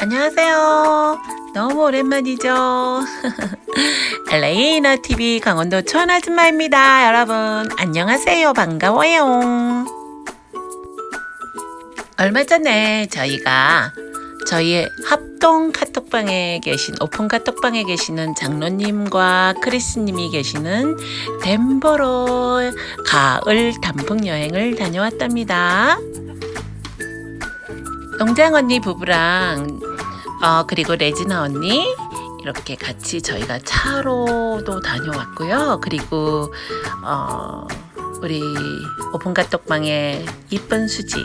안녕하세요. 너무 오랜만이죠. 레이나 TV 강원도 천 아줌마입니다. 여러분 안녕하세요. 반가워요. 얼마 전에 저희가 저희의 합동 카톡방에 계신 오픈 카톡방에 계시는 장로님과 크리스님이 계시는 덴버로 가을 단풍 여행을 다녀왔답니다. 농장 언니 부부랑 어, 그리고 레지나 언니 이렇게 같이 저희가 차로도 다녀왔고요. 그리고 어, 우리 오픈 카톡방에 이쁜 수지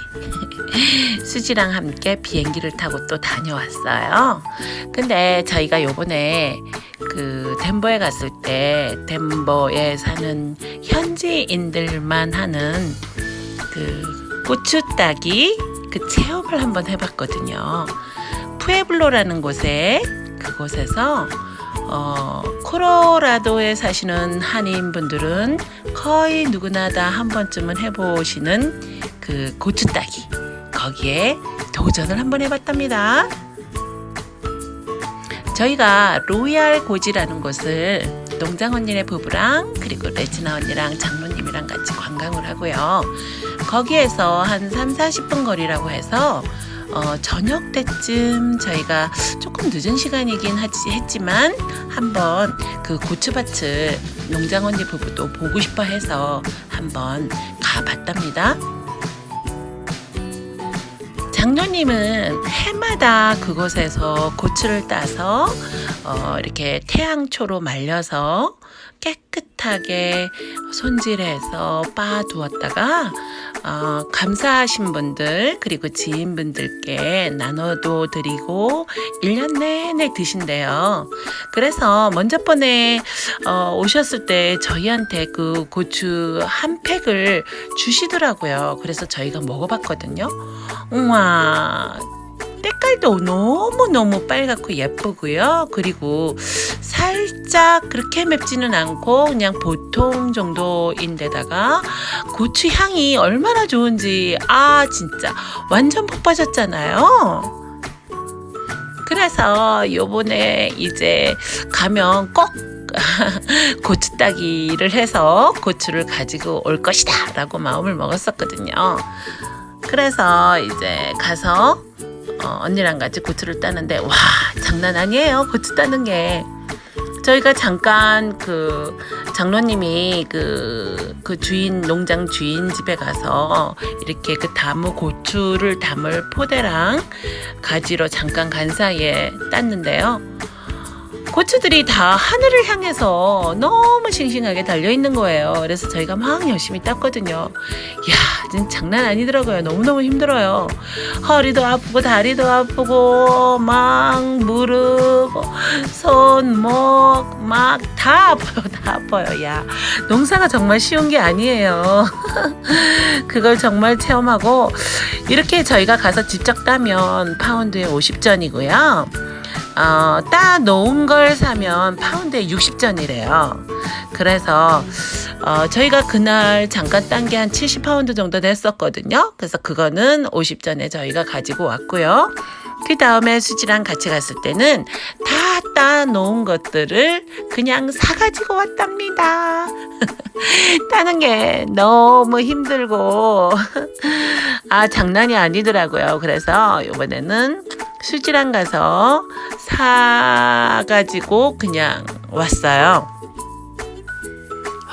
수지랑 함께 비행기를 타고 또 다녀왔어요. 근데 저희가 요번에 그 덴버에 갔을 때 덴버에 사는 현지인들만 하는 그 고추 따기 그 체험을 한번 해봤거든요. 푸에블로라는 곳에 그곳에서 어, 코로라도에 사시는 한인분들은 거의 누구나 다 한 번쯤은 해보시는 그 고추 따기 거기에 도전을 한번 해봤답니다. 저희가 로얄 고지라는 곳을 농장 언니네 부부랑 그리고 레지나 언니랑 장로님이랑 같이 관광을 하고요. 거기에서 한 3, 40분 거리라고 해서 어, 저녁 때쯤 저희가 조금 늦은 시간이긴 하지, 했지만 한번 그 고추밭을 농장 언니 부부도 보고 싶어 해서 한번 가봤답니다. 장로님은 해마다 그곳에서 고추를 따서 어, 이렇게 태양초로 말려서 깨끗하게 손질해서 빻아 두었다가 어, 감사하신 분들 그리고 지인분들께 나눠도 드리고 1년 내내 드신대요. 그래서 먼저 번에 어, 오셨을 때 저희한테 그 고추 한 팩을 주시더라고요. 그래서 저희가 먹어봤거든요. 우와. 때깔도 너무너무 빨갛고 예쁘고요. 그리고 살짝 그렇게 맵지는 않고 그냥 보통 정도인데다가 고추 향이 얼마나 좋은지 아 진짜 완전 푹 빠졌잖아요. 그래서 요번에 이제 가면 꼭 고추 따기를 해서 고추를 가지고 올 것이다 라고 마음을 먹었었거든요. 그래서 이제 가서 어, 언니랑 같이 고추를 따는데 와 장난 아니에요 고추 따는 게 저희가 잠깐 그 장로님이 그, 그 주인 농장 주인 집에 가서 이렇게 그 나무 고추를 담을 포대랑 가지로 잠깐 간 사이에 땄는데요. 고추들이 다 하늘을 향해서 너무 싱싱하게 달려 있는 거예요. 그래서 저희가 막 열심히 땄거든요. 야, 진짜 장난 아니더라고요. 너무너무 힘들어요. 허리도 아프고 다리도 아프고 막 무릎, 손목 막 다 아파요. 다 아파요. 야, 농사가 정말 쉬운 게 아니에요. 그걸 정말 체험하고 이렇게 저희가 가서 직접 따면 파운드에 50전이고요. 어, 따 놓은 걸 사면 파운드에 60전이래요. 그래서 어, 저희가 그날 잠깐 딴 게 한 70파운드 정도 됐었거든요. 그래서 그거는 50전에 저희가 가지고 왔고요. 그 다음에 수지랑 같이 갔을 때는 다 따 놓은 것들을 그냥 사가지고 왔답니다. 따는 게 너무 힘들고, 아, 장난이 아니더라고요. 그래서 이번에는 수지랑 가서 사가지고 그냥 왔어요.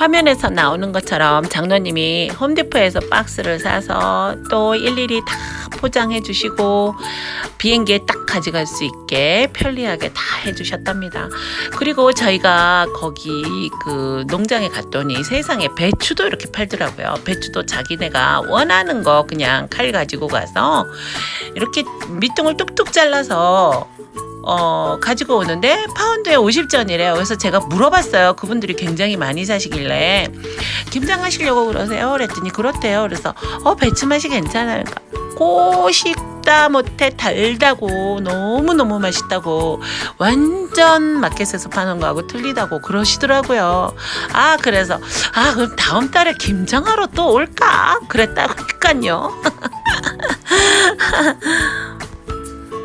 화면에서 나오는 것처럼 장로님이 홈디포에서 박스를 사서 또 일일이 다 포장해 주시고 비행기에 딱 가져갈 수 있게 편리하게 다 해주셨답니다. 그리고 저희가 거기 그 농장에 갔더니 세상에 배추도 이렇게 팔더라고요. 배추도 자기네가 원하는 거 그냥 칼 가지고 가서 이렇게 밑둥을 뚝뚝 잘라서 어, 가지고 오는데 파운드에 50전이래요. 그래서 제가 물어봤어요. 그분들이 굉장히 많이 사시길래 김장하시려고 그러세요? 그랬더니 그렇대요. 그래서 어 배추 맛이 괜찮아요. 꼬식다 못해 달다고 너무너무 맛있다고 완전 마켓에서 파는 거하고 틀리다고 그러시더라고요. 아 그래서 아 그럼 다음 달에 김장하러 또 올까? 그랬다니까요.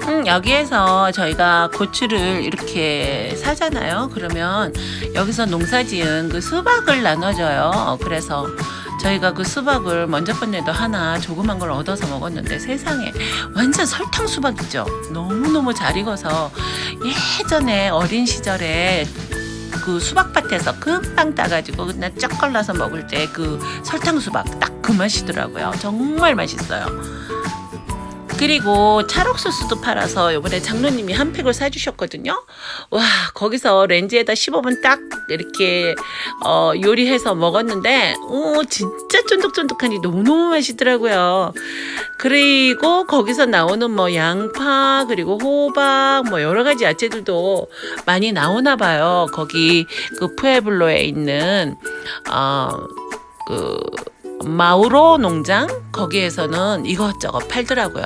음, 여기에서 저희가 고추를 이렇게 사잖아요. 그러면 여기서 농사 지은 그 수박을 나눠줘요. 그래서 저희가 그 수박을 먼저 번에도 하나 조그만 걸 얻어서 먹었는데 세상에 완전 설탕 수박이죠. 너무너무 잘 익어서 예전에 어린 시절에 그 수박밭에서 금방 따가지고 그냥 쩍 걸러서 먹을 때 그 설탕 수박 딱 그 맛이더라고요. 정말 맛있어요. 그리고 찰옥수수도 팔아서 이번에 장로님이 한 팩을 사주셨거든요. 와 거기서 렌즈에다 15분 딱 이렇게 어, 요리해서 먹었는데 오 진짜 쫀득쫀득하니 너무너무 맛있더라고요. 그리고 거기서 나오는 뭐 양파 그리고 호박 뭐 여러 가지 야채들도 많이 나오나 봐요. 거기 그 푸에블로에 있는 어 그 마우로 농장 거기에서는 이것저것 팔더라고요.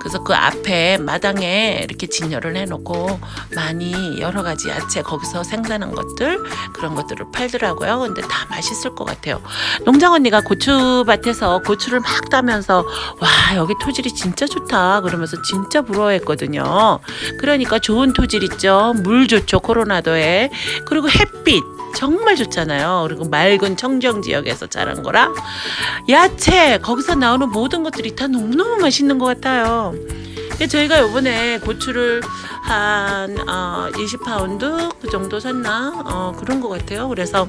그래서 그 앞에 마당에 이렇게 진열을 해놓고 많이 여러 가지 야채 거기서 생산한 것들 그런 것들을 팔더라고요. 근데 다 맛있을 것 같아요. 농장 언니가 고추밭에서 고추를 막 따면서 와 여기 토질이 진짜 좋다 그러면서 진짜 부러워했거든요. 그러니까 좋은 토질 있죠. 물 좋죠 코로나도에 그리고 햇빛 정말 좋잖아요. 그리고 맑은 청정 지역에서 자란 거라 야채 거기서 나오는 모든 것들이 다 너무너무 맛있는 것 같아요. 저희가 요번에 고추를 한 어, 20파운드 그 정도 샀나 어, 그런 것 같아요. 그래서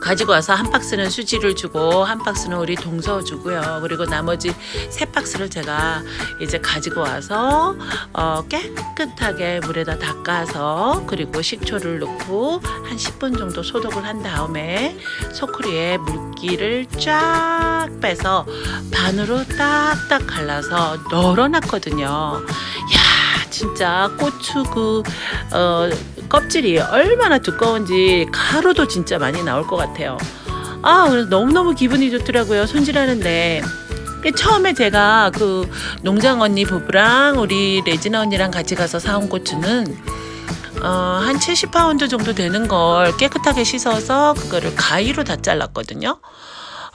가지고 와서 한 박스는 수지를 주고 한 박스는 우리 동서 주고요. 그리고 나머지 세 박스를 제가 이제 가지고 와서 어, 깨끗하게 물에다 닦아서 그리고 식초를 넣고 한 10분 정도 소독을 한 다음에 소쿠리에 물기를 쫙 빼서 반으로 딱딱 갈라서 널어놨거든요. 야 진짜 고추 그 어, 껍질이 얼마나 두꺼운지 가루도 진짜 많이 나올 것 같아요. 아, 그래서 너무너무 기분이 좋더라고요. 손질하는데. 그 처음에 제가 그 농장 언니 부부랑 우리 레지나 언니랑 같이 가서 사온 고추는 어, 한 70파운드 정도 되는 걸 깨끗하게 씻어서 그거를 가위로 다 잘랐거든요.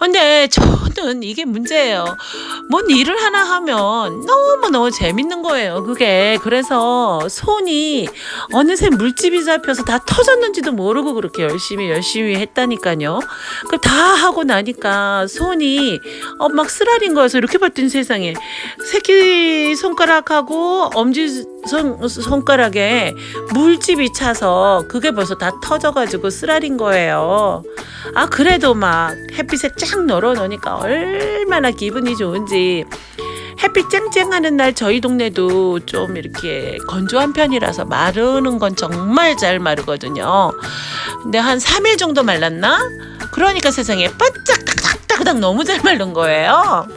근데 저는 이게 문제예요. 뭔 일을 하나 하면 너무너무 재밌는 거예요. 그게. 그래서 손이 어느새 물집이 잡혀서 다 터졌는지도 모르고 그렇게 열심히 열심히 했다니까요. 그다 하고 나니까 손이 어, 막 쓰라린 거여서 이렇게 봤더니 세상에 새끼 손가락하고 엄지 손, 손가락에 물집이 차서 그게 벌써 다 터져가지고 쓰라린 거예요. 아, 그래도 막 햇빛에 쫙 널어 놓으니까 얼마나 기분이 좋은지. 햇빛 쨍쨍하는 날 저희 동네도 좀 이렇게 건조한 편이라서 마르는 건 정말 잘 마르거든요. 근데 한 3일 정도 말랐나? 그러니까 세상에 바짝 딱딱딱 너무 잘 마른 거예요.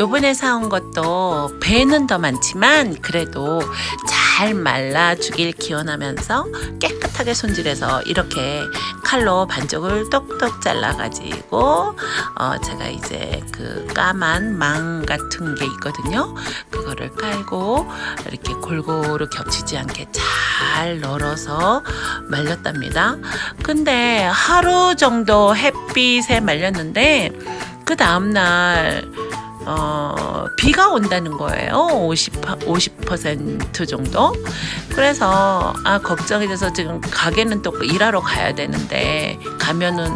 요번에 사온 것도 배는 더 많지만 그래도 잘 말라 주길 기원하면서 깨끗 하게 손질해서 이렇게 칼로 반쪽을 똑똑 잘라가지고 어 제가 이제 그 까만 망 같은 게 있거든요. 그거를 깔고 이렇게 골고루 겹치지 않게 잘 널어서 말렸답니다. 근데 하루 정도 햇빛에 말렸는데 그 다음날 어, 비가 온다는 거예요. 50, 50% 정도. 그래서, 아, 걱정이 돼서 지금 가게는 또 일하러 가야 되는데, 가면은,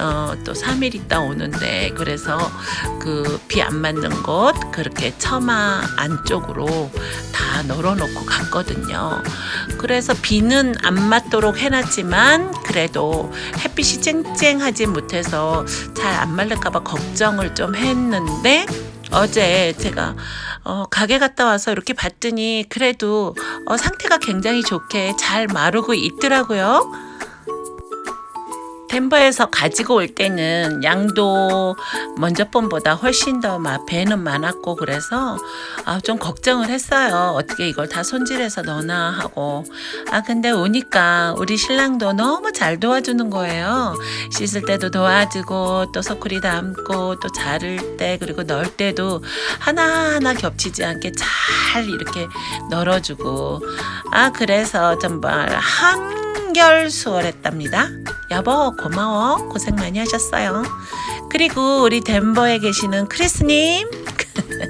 어, 또 3일 있다 오는데, 그래서 그 비 안 맞는 곳, 그렇게 처마 안쪽으로 다 널어놓고 갔거든요. 그래서 비는 안 맞도록 해놨지만, 그래도 햇빛이 쨍쨍하지 못해서 잘 안 말릴까봐 걱정을 좀 했는데, 어제 제가 어, 가게 갔다 와서 이렇게 봤더니 그래도 어, 상태가 굉장히 좋게 잘 마르고 있더라고요. 덴버에서 가지고 올 때는 양도 먼저 번보다 훨씬 더 막 배는 많았고 그래서 아, 좀 걱정을 했어요. 어떻게 이걸 다 손질해서 넣나 하고. 아 근데 오니까 우리 신랑도 너무 잘 도와주는 거예요. 씻을 때도 도와주고 또 소쿠리 담고 또 자를 때 그리고 넣을 때도 하나하나 겹치지 않게 잘 이렇게 널어주고 아 그래서 정말 한 결 수월했답니다. 여보 고마워 고생 많이 하셨어요. 그리고 우리 덴버에 계시는 크리스님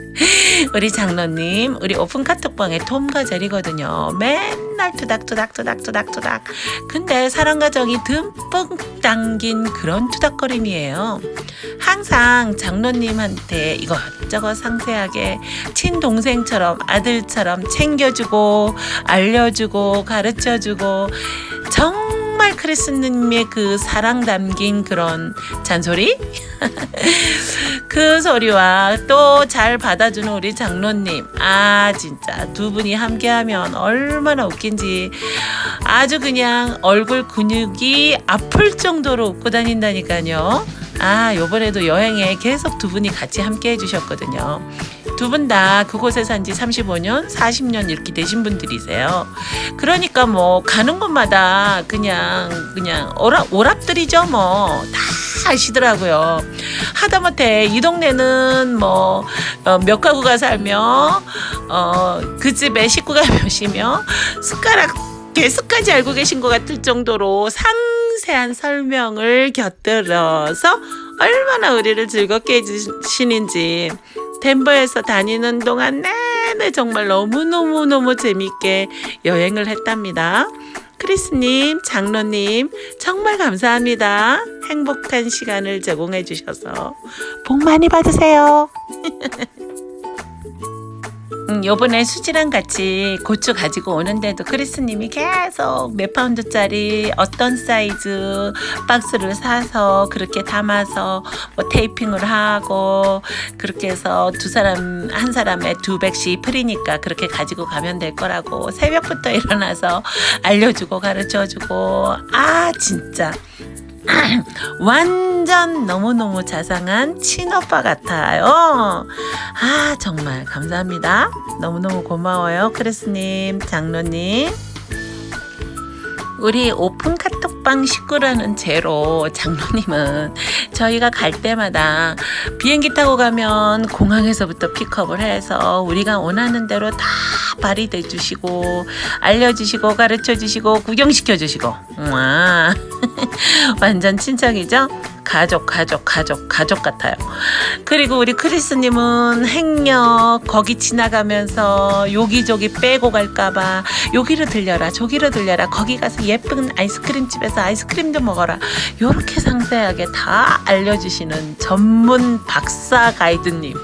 우리 장로님, 우리 오픈 카톡방에 톰과 제리거든요. 맨 날 투닥투닥투닥투닥투닥. 근데 사랑 가정이 듬뿍 담긴 그런 투닥거림이에요. 항상 장로님한테 이것저것 상세하게 친동생처럼 아들처럼 챙겨주고 알려주고 가르쳐주고 정 말 크리스님의 그 사랑 담긴 그런 잔소리? 그 소리와 또 잘 받아주는 우리 장로님. 아, 진짜 두 분이 함께하면 얼마나 웃긴지 아주 그냥 얼굴 근육이 아플 정도로 웃고 다닌다니까요. 아, 요번에도 여행에 계속 두 분이 같이 함께 해주셨거든요. 두 분 다 그곳에 산 지 35년, 40년 이렇게 되신 분들이세요. 그러니까 뭐 가는 곳마다 그냥 그냥 오랍, 오랍들이죠 뭐 다 아시더라고요. 하다못해 이 동네는 뭐몇 가구가 살며 어, 그 집에 식구가 몇이며 숟가락 개수까지 알고 계신 것 같을 정도로 상세한 설명을 곁들여서 얼마나 우리를 즐겁게 해주시는지 덴버에서 다니는 동안 내내 정말 너무너무너무 재밌게 여행을 했답니다. 크리스님, 장로님, 정말 감사합니다. 행복한 시간을 제공해 주셔서 복 많이 받으세요. 음, 요번에 수지랑 같이 고추 가지고 오는데도 크리스님이 계속 몇 파운드짜리 어떤 사이즈 박스를 사서 그렇게 담아서 뭐 테이핑을 하고 그렇게 해서 두 사람 한 사람에 두 백씩 프리니까 그렇게 가지고 가면 될 거라고 새벽부터 일어나서 알려주고 가르쳐주고. 아 진짜 완전 너무너무 자상한 친오빠 같아요. 아, 정말 감사합니다. 너무너무 고마워요. 크리스님, 장로님. 우리 오픈 카톡 방 식구라는 제로 장로님은 저희가 갈 때마다 비행기 타고 가면 공항에서부터 픽업을 해서 우리가 원하는 대로 다 발휘돼 주시고 알려주시고 가르쳐 주시고 구경시켜 주시고 와 완전 친척이죠? 가족, 가족, 가족, 가족 같아요. 그리고 우리 크리스님은 행력 거기 지나가면서 여기저기 빼고 갈까봐 여기로 들려라, 저기로 들려라, 거기 가서 예쁜 아이스크림 집에서 아이스크림도 먹어라. 요렇게 상세하게 다 알려주시는 전문 박사 가이드님.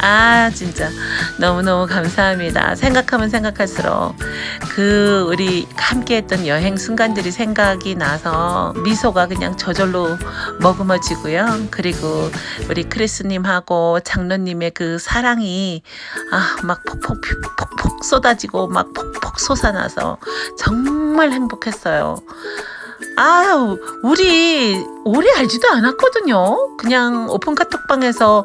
아, 진짜 너무너무 감사합니다. 생각하면 생각할수록 그 우리 함께 했던 여행 순간들이 생각이 나서 미소가 그냥 저절로 머금어지고요. 그리고 우리 크리스님하고 장로님의 그 사랑이 아, 막 폭폭 폭폭 쏟아지고 막 폭폭 솟아나서 정말 행복했어요. 아유, 우리 오래 알지도 않았거든요. 그냥 오픈 카톡방에서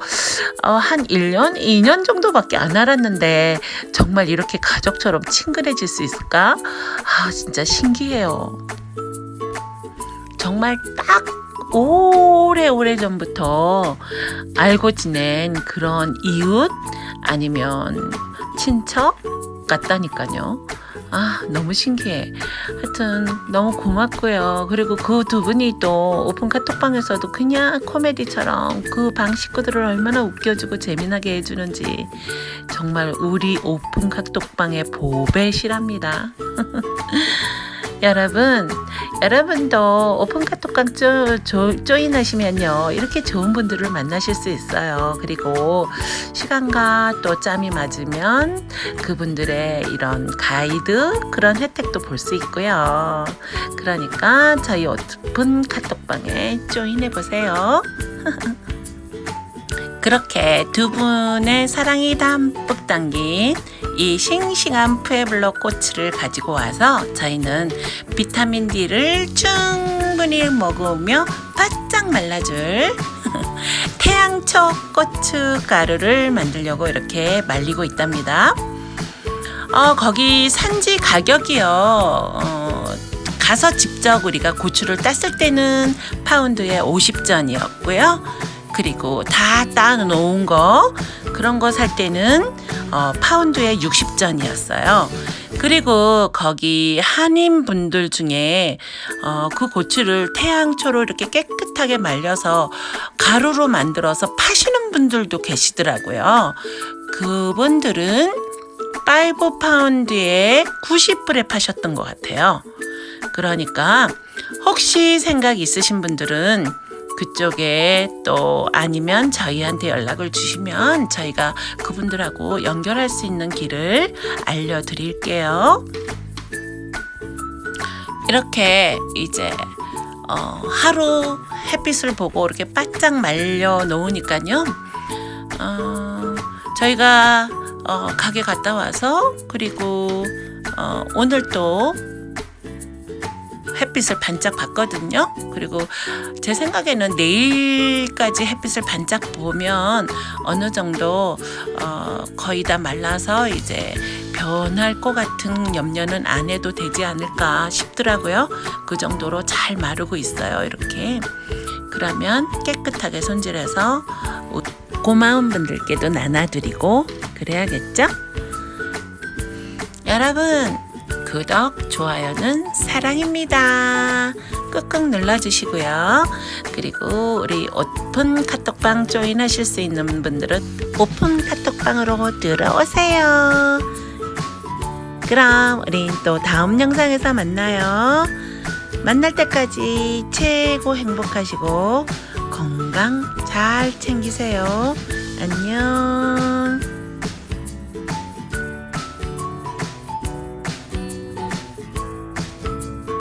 어, 한 1년, 2년 정도밖에 안 알았는데 정말 이렇게 가족처럼 친근해질 수 있을까? 아, 진짜 신기해요. 정말 딱 오래오래 전부터 알고 지낸 그런 이웃 아니면 친척 같다니까요. 아, 너무 신기해. 하여튼 너무 고맙고요. 그리고 그 두 분이 또 오픈 카톡방에서도 그냥 코미디처럼 그 방 식구들을 얼마나 웃겨주고 재미나게 해주는지 정말 우리 오픈 카톡방의 보배시랍니다. 여러분, 여러분도 오픈 카톡방 조, 조, 조인하시면요. 이렇게 좋은 분들을 만나실 수 있어요. 그리고 시간과 또 짬이 맞으면 그분들의 이런 가이드 그런 혜택도 볼 수 있고요. 그러니까 저희 오픈 카톡방에 조인해 보세요. 그렇게 두 분의 사랑이 담뿍 담긴 이 싱싱한 푸에블로 꽃을 가지고 와서 저희는 비타민 D를 충분히 먹으며 바짝 말라줄 태양초 고추 가루를 만들려고 이렇게 말리고 있답니다. 어, 거기 산지 가격이요. 어, 가서 직접 우리가 고추를 땄을 때는 파운드에 50전이었고요. 그리고 다 따놓은 거 그런 거 살 때는 어, 파운드에 60전이었어요. 그리고 거기 한인 분들 중에 어, 그 고추를 태양초로 이렇게 깨끗하게 말려서 가루로 만들어서 파시는 분들도 계시더라고요. 그분들은 5 파운드에 90불에 파셨던 것 같아요. 그러니까 혹시 생각 있으신 분들은 그쪽에 또 아니면 저희한테 연락을 주시면 저희가 그분들하고 연결할 수 있는 길을 알려드릴게요. 이렇게 이제 어, 하루 햇빛을 보고 이렇게 바짝 말려 놓으니까요. 어, 저희가 어, 가게 갔다 와서 그리고 어, 오늘 또 햇빛을 반짝 봤거든요. 그리고 제 생각에는 내일까지 햇빛을 반짝 보면 어느 정도 어, 거의 다 말라서 이제 변할 것 같은 염려는 안 해도 되지 않을까 싶더라고요. 그 정도로 잘 마르고 있어요. 이렇게. 그러면 깨끗하게 손질해서 고마운 분들께도 나눠드리고 그래야겠죠? 여러분, 구독, 좋아요는 사랑입니다. 꾹꾹 눌러주시고요. 그리고 우리 오픈 카톡방 조인하실 수 있는 분들은 오픈 카톡방으로 들어오세요. 그럼 우린 또 다음 영상에서 만나요. 만날 때까지 최고 행복하시고 건강 잘 챙기세요. 안녕.